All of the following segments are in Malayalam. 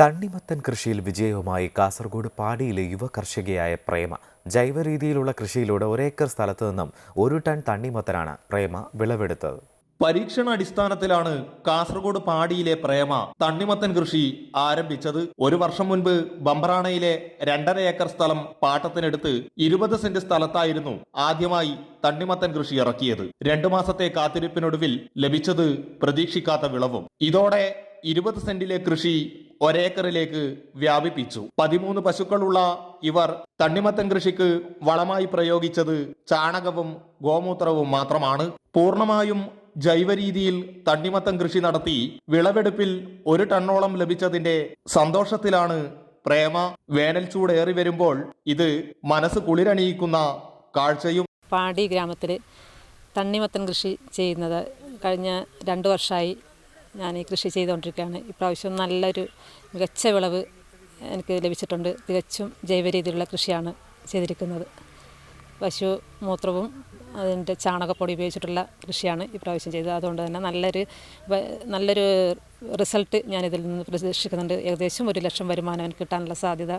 തണ്ണിമത്തൻ കൃഷിയിൽ വിജയവുമായി കാസർഗോഡ് പാടിയിലെ യുവ കർഷകയായ പ്രേമ. ജൈവ രീതിയിലുള്ള കൃഷിയിലൂടെ ഒരേക്കർ സ്ഥലത്തു നിന്നും ഒരു ടൺ തണ്ണിമത്തനാണ് പ്രേമ വിളവെടുത്തത്. പരീക്ഷണാടിസ്ഥാനത്തിലാണ് കാസർഗോഡ് പാടിയിലെ പ്രേമ തണ്ണിമത്തൻ കൃഷി ആരംഭിച്ചത്. ഒരു വർഷം മുൻപ് ബംബറാണയിലെ രണ്ടര ഏക്കർ സ്ഥലം പാട്ടത്തിനെടുത്ത് ഇരുപത് സെന്റ് സ്ഥലത്തായിരുന്നു ആദ്യമായി തണ്ണിമത്തൻ കൃഷി ഇറക്കിയത്. രണ്ടു മാസത്തെ കാത്തിരിപ്പിനൊടുവിൽ ലഭിച്ചത് പ്രതീക്ഷിക്കാത്ത വിളവും. ഇതോടെ ഇരുപത് സെന്റിലെ കൃഷി ഒരേക്കറിലേക്ക് വ്യാപിപ്പിച്ചു. പതിമൂന്ന് പശുക്കളുള്ള ഇവർ തണ്ണിമത്തൻ കൃഷിക്ക് വളമായി പ്രയോഗിച്ചത് ചാണകവും ഗോമൂത്രവും മാത്രമാണ്. പൂർണമായും ജൈവ രീതിയിൽ തണ്ണിമത്തൻ കൃഷി നടത്തി വിളവെടുപ്പിൽ ഒരു ടണ്ണോളം ലഭിച്ചതിന്റെ സന്തോഷത്തിലാണ് പ്രേമ. വേനൽ ചൂടേറി വരുമ്പോൾ ഇത് മനസ്സ് കുളിരണിയിക്കുന്ന കാഴ്ചയും. പാടി ഗ്രാമത്തിൽ തണ്ണിമത്തൻ കൃഷി ചെയ്യുന്നത് കഴിഞ്ഞ രണ്ടു വർഷമായി ഞാൻ ഈ കൃഷി ചെയ്തുകൊണ്ടിരിക്കുകയാണ്. ഇപ്രാവശ്യം നല്ലൊരു മികച്ച വിളവ് എനിക്ക് ലഭിച്ചിട്ടുണ്ട്. തികച്ചും ജൈവ രീതിയിലുള്ള കൃഷിയാണ് ചെയ്തിരിക്കുന്നത്. പശു മൂത്രവും അതിന്റെ ചാണകപ്പൊടി ഉപയോഗിച്ചിട്ടുള്ള കൃഷിയാണ് ഇപ്രാവശ്യം ചെയ്തത്. അതുകൊണ്ട് തന്നെ നല്ലൊരു നല്ലൊരു റിസൾട്ട് ഞാൻ ഇതിൽ നിന്ന് പ്രതീക്ഷിക്കുന്നുണ്ട്. ഏകദേശം ഒരു ലക്ഷം വരുമാനം കിട്ടാനുള്ള സാധ്യത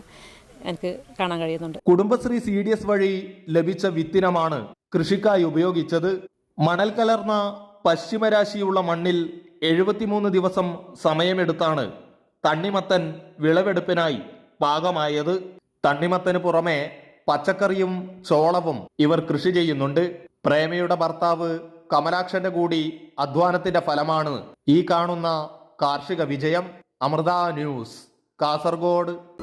എനിക്ക് കാണാൻ കഴിയുന്നുണ്ട്. കുടുംബശ്രീ സി ഡി എസ് വഴി ലഭിച്ച വിത്തിനമാണ് കൃഷിക്കായി ഉപയോഗിച്ചത്. മണൽ കലർന്ന പശ്ചിമരാശിയുള്ള മണ്ണിൽ എഴുപത്തിമൂന്ന് ദിവസം സമയമെടുത്താണ് തണ്ണിമത്തൻ വിളവെടുപ്പിനായി പാകമായത്. തണ്ണിമത്തന് പുറമെ പച്ചക്കറിയും ചോളവും ഇവർ കൃഷി ചെയ്യുന്നുണ്ട്. പ്രേമയുടെ ഭർത്താവ് കമലാക്ഷന്റെ കൂടി അധ്വാനത്തിന്റെ ഫലമാണ് ഈ കാണുന്ന കാർഷിക വിജയം. അമൃത ന്യൂസ് കാസർഗോഡ്.